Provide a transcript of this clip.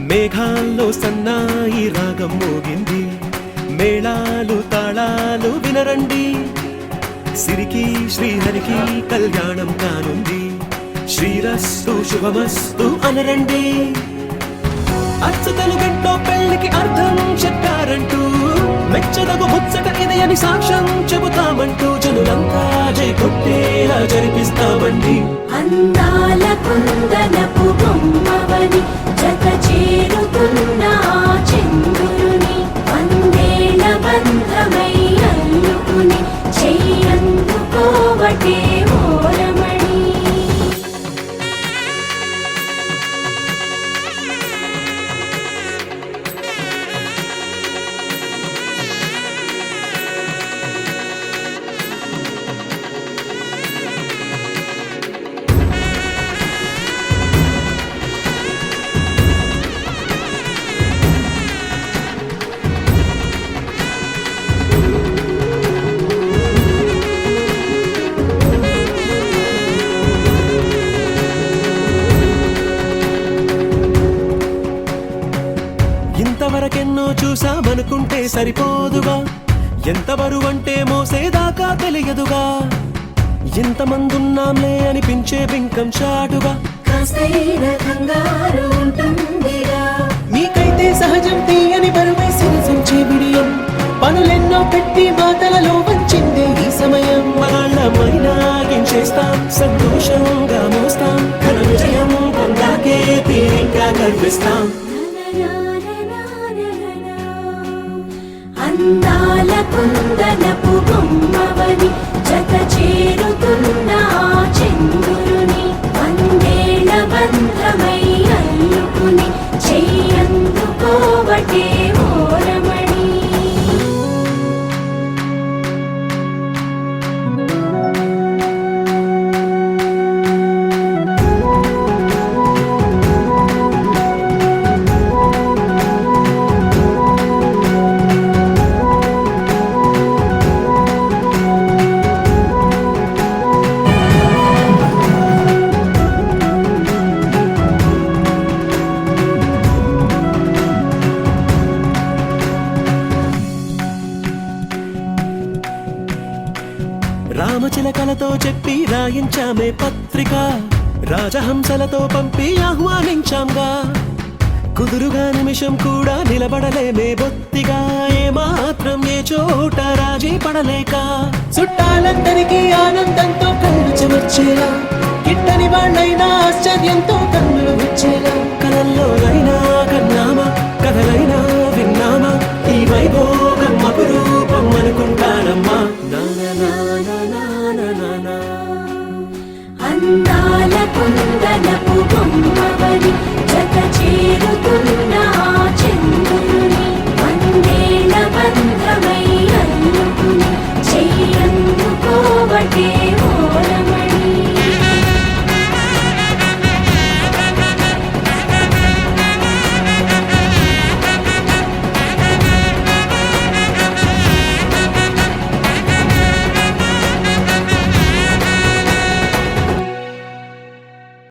మేఘాల్లో సన్నాయి రాగం మోగింది. మేళాలు తాళాలు వినరండి. సిరికి శ్రీహరికి కళ్యాణం కానుంది. శ్రీరస్తు శుభమస్తు అనరండి. పెళ్ళికి అర్థం చెప్పారంటూ మెచ్చదగు ముచ్చట ఇది అని సాక్ష్యం చెబుతామంటూ జనులంతా జై కొట్టేలా జరిపిస్తామండి. అందా ఇంతవరకెన్నో చూసామనుకుంటే సరిపోదుగా. ఎంత బరువంటే మోసేదాకా తెలియదుగా. ఇంతమందున్నాంలే అనిపించే బింకం చాటుగా. కాస్తైన కంగారు ఉంటుందిరా. మీకైతే సహజం తీయని బరువై సిరసించే బిడియం పనులెన్నో పెట్టి మాటలలో వంచిందే ఈ సమయం. వాళ్ళమైనా ఏం చేస్తాం సంతోషంగా మోస్తాం. ఘన విజయం పొందాకే తీరిగ్గా కనిపిస్తాం అందాల కుందనపు రామచిలకలతో చెప్పి రాయించామే పత్రిక. రాజహంసలతో పంపి ఆహ్వానించాంగా. కుదురుగా నిమిషం కూడా నిలబడలేమే బొత్తిగా. ఏ మాత్రం ఏ చోట రాజీ పడలేక. చుట్టాలందరికీ ఆనందంతో కళ్ళు చెమర్చేలా గిట్టని వాళ్ళైనా ఆశ్చర్యంతో